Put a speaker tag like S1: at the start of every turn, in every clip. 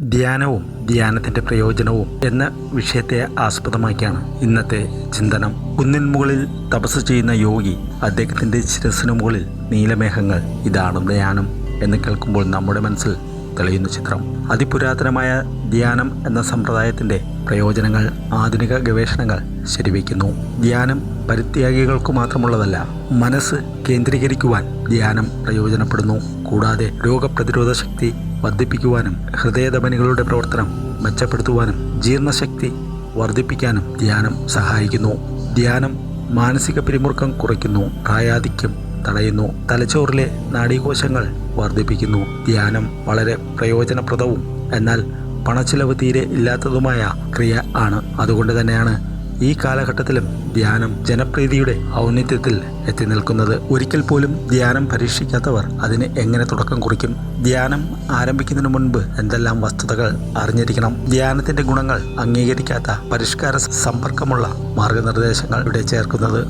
S1: ധ്യാനവും ധ്യാനത്തിന്റെ പ്രയോജനവും എന്ന വിഷയത്തെ ആസ്പദമാക്കിയാണ് ഇന്നത്തെ ചിന്തനം. കുന്നിൻ മുകളിൽ തപസ് ചെയ്യുന്ന യോഗി അദ്ദേഹത്തിന്റെ ശിരസിനു മുകളിൽ നീലമേഘങ്ങൾ ഇതാണ് ധ്യാനം എന്ന് കേൾക്കുമ്പോൾ നമ്മുടെ മനസ്സിൽ തെളിയുന്ന ചിത്രം. അതിപുരാതനമായ ധ്യാനം എന്ന സമ്പ്രദായത്തിന്റെ പ്രയോജനങ്ങൾ ആധുനിക ഗവേഷണങ്ങൾ ശരിവയ്ക്കുന്നു. ധ്യാനം പരിത്യാഗികൾക്ക് മാത്രമുള്ളതല്ല മനസ്സ് കേന്ദ്രീകരിക്കുവാൻ ധ്യാനം പ്രയോജനപ്പെടുന്നു. കൂടാതെ രോഗപ്രതിരോധ ശക്തി വർദ്ധിപ്പിക്കുവാനും ഹൃദയധമനികളുടെ പ്രവർത്തനം മെച്ചപ്പെടുത്തുവാനും ജീർണശക്തി വർദ്ധിപ്പിക്കാനും ധ്യാനം സഹായിക്കുന്നു. ധ്യാനം മാനസിക പിരിമുറുക്കം കുറയ്ക്കുന്നു പ്രായാധിക്യം തടയുന്നു തലച്ചോറിലെ നാഡീകോശങ്ങൾ വർദ്ധിപ്പിക്കുന്നു. ധ്യാനം വളരെ പ്രയോജനപ്രദവും എന്നാൽ പണച്ചിലവ് തീരെ ഇല്ലാത്തതുമായ ക്രിയ ആണ്. അതുകൊണ്ട് തന്നെയാണ് ഈ കാലഘട്ടത്തിലും ധ്യാനം ജനപ്രീതിയുടെ ഔന്നിത്യത്തിൽ എത്തി നിൽക്കുന്നത്. ഒരിക്കൽ പോലും ധ്യാനം പരീക്ഷിക്കാത്തവർ അതിന് എങ്ങനെ തുടക്കം കുറിക്കും? ധ്യാനം ആരംഭിക്കുന്നതിന് മുൻപ് എന്തെല്ലാം വസ്തുതകൾ അറിഞ്ഞിരിക്കണം? ധ്യാനത്തിന്റെ ഗുണങ്ങൾ അംഗീകരിക്കാത്ത പരിഷ്കാര സമ്പർക്കമുള്ള മാർഗനിർദ്ദേശങ്ങൾ ഇവിടെ ചേർക്കുന്നത്.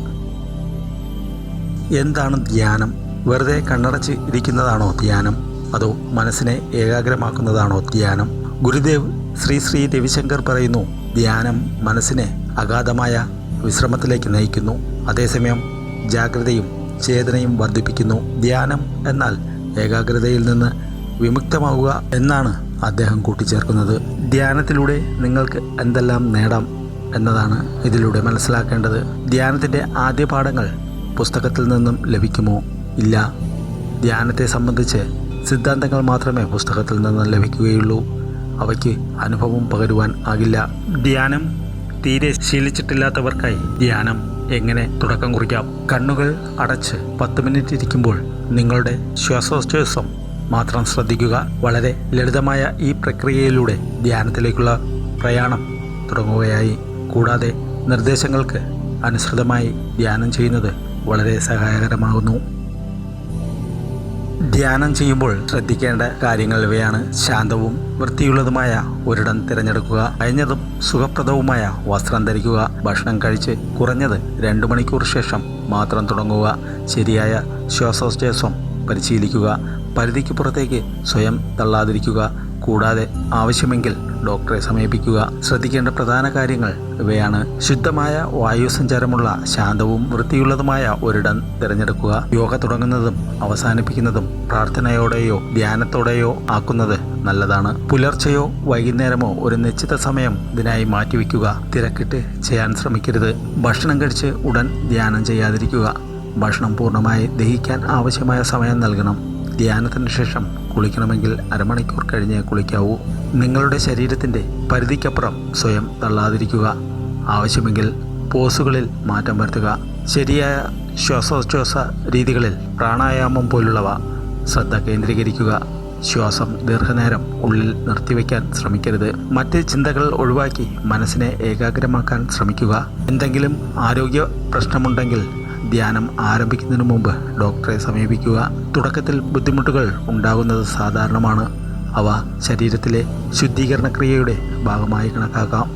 S1: എന്താണ് ധ്യാനം? വെറുതെ കണ്ണടച്ച് ഇരിക്കുന്നതാണോ ധ്യാനം? അതോ മനസ്സിനെ ഏകാഗ്രമാക്കുന്നതാണോ ധ്യാനം? ഗുരുദേവ് ശ്രീ ശ്രീ രവിശങ്കർ പറയുന്നു ധ്യാനം മനസ്സിനെ അഗാധമായ വിശ്രമത്തിലേക്ക് നയിക്കുന്നു. അതേസമയം ജാഗ്രതയും ചേതനയും വർദ്ധിപ്പിക്കുന്നു. ധ്യാനം എന്നാൽ ഏകാഗ്രതയിൽ നിന്ന് വിമുക്തമാവുക എന്നാണ് അദ്ദേഹം കൂട്ടിച്ചേർക്കുന്നത്. ധ്യാനത്തിലൂടെ നിങ്ങൾക്ക് എന്തെല്ലാം നേടാം എന്നതാണ് ഇതിലൂടെ മനസ്സിലാക്കേണ്ടത്. ധ്യാനത്തിന്റെ ആദ്യ പാഠങ്ങൾ പുസ്തകത്തിൽ നിന്നും ലഭിക്കുമോ? ഇല്ല. ധ്യാനത്തെ സംബന്ധിച്ച് സിദ്ധാന്തങ്ങൾ മാത്രമേ പുസ്തകത്തിൽ നിന്നും ലഭിക്കുകയുള്ളൂ. അവയ്ക്ക് അനുഭവം പകരുവാൻ ആകില്ല. ധ്യാനം തീരെ ശീലിച്ചിട്ടില്ലാത്തവർക്കായി ധ്യാനം എങ്ങനെ തുടക്കം കുറിക്കാം? കണ്ണുകൾ അടച്ച് പത്ത് മിനിറ്റ് ഇരിക്കുമ്പോൾ നിങ്ങളുടെ ശ്വാസോച്ഛ്വാസം മാത്രം ശ്രദ്ധിക്കുക. വളരെ ലളിതമായ ഈ പ്രക്രിയയിലൂടെ ധ്യാനത്തിലേക്കുള്ള പ്രയാണം തുടങ്ങുകയായി. കൂടാതെ നിർദ്ദേശങ്ങൾക്ക് അനുസൃതമായി ധ്യാനം ചെയ്യുന്നത് വളരെ സഹായകരമാകുന്നു. ധ്യാനം ചെയ്യുമ്പോൾ ശ്രദ്ധിക്കേണ്ട കാര്യങ്ങൾ ഇവയാണ്. ശാന്തവും വൃത്തിയുള്ളതുമായ ഒരിടം തിരഞ്ഞെടുക്കുക അയഞ്ഞതും സുഖപ്രദവുമായ വസ്ത്രം ധരിക്കുക ഭക്ഷണം കഴിച്ച് കുറഞ്ഞത് രണ്ടു മണിക്കൂർ ശേഷം മാത്രം തുടങ്ങുക ശരിയായ ശ്വാസോച്ഛ്വാസം പരിശീലിക്കുക പരിധിക്ക് പുറത്തേക്ക് സ്വയം തള്ളാതിരിക്കുക കൂടാതെ ആവശ്യമെങ്കിൽ ഡോക്ടറെ സമീപിക്കുക. ശ്രദ്ധിക്കേണ്ട പ്രധാന കാര്യങ്ങൾ ഇവയാണ്. ശുദ്ധമായ വായു സഞ്ചാരമുള്ള ശാന്തവും വൃത്തിയുള്ളതുമായ ഒരിടം തിരഞ്ഞെടുക്കുക. യോഗ തുടങ്ങുന്നതും അവസാനിപ്പിക്കുന്നതും പ്രാർത്ഥനയോടെയോ ധ്യാനത്തോടെയോ ആക്കുന്നത് നല്ലതാണ്. പുലർച്ചെയോ വൈകുന്നേരമോ ഒരു നിശ്ചിത സമയം ഇതിനായി മാറ്റിവെക്കുക. തിരക്കിട്ട് ചെയ്യാൻ ശ്രമിക്കരുത്. ഭക്ഷണം കഴിച്ച് ഉടൻ ധ്യാനം ചെയ്യാതിരിക്കുക. ഭക്ഷണം പൂർണമായി ദഹിക്കാൻ ആവശ്യമായ സമയം നൽകണം. ധ്യാനത്തിന് ശേഷം കുളിക്കണമെങ്കിൽ അരമണിക്കൂർ കഴിഞ്ഞേ കുളിക്കാവൂ. നിങ്ങളുടെ ശരീരത്തിന്റെ പരിധിക്കപ്പുറം സ്വയം തള്ളാതിരിക്കുക. ആവശ്യമെങ്കിൽ പോസുകളിൽ മാറ്റം വരുത്തുക. ശരിയായ ശ്വാസോച്ഛ്വാസ രീതികളിൽ പ്രാണായാമം പോലുള്ളവ ശ്രദ്ധ കേന്ദ്രീകരിക്കുക. ശ്വാസം ദീർഘനേരം ഉള്ളിൽ നിർത്തിവെക്കാൻ ശ്രമിക്കരുത്. മറ്റ് ചിന്തകൾ ഒഴിവാക്കി മനസ്സിനെ ഏകാഗ്രമാക്കാൻ ശ്രമിക്കുക. എന്തെങ്കിലും ആരോഗ്യ പ്രശ്നമുണ്ടെങ്കിൽ ധ്യാനം ആരംഭിക്കുന്നതിന് മുമ്പ് ഡോക്ടറെ സമീപിക്കുക. തുടക്കത്തിൽ ബുദ്ധിമുട്ടുകൾ ഉണ്ടാകുന്നത് സാധാരണമാണ്. അവ ശരീരത്തിലെ ശുദ്ധീകരണ ക്രിയയുടെ ഭാഗമായി കണക്കാക്കാം.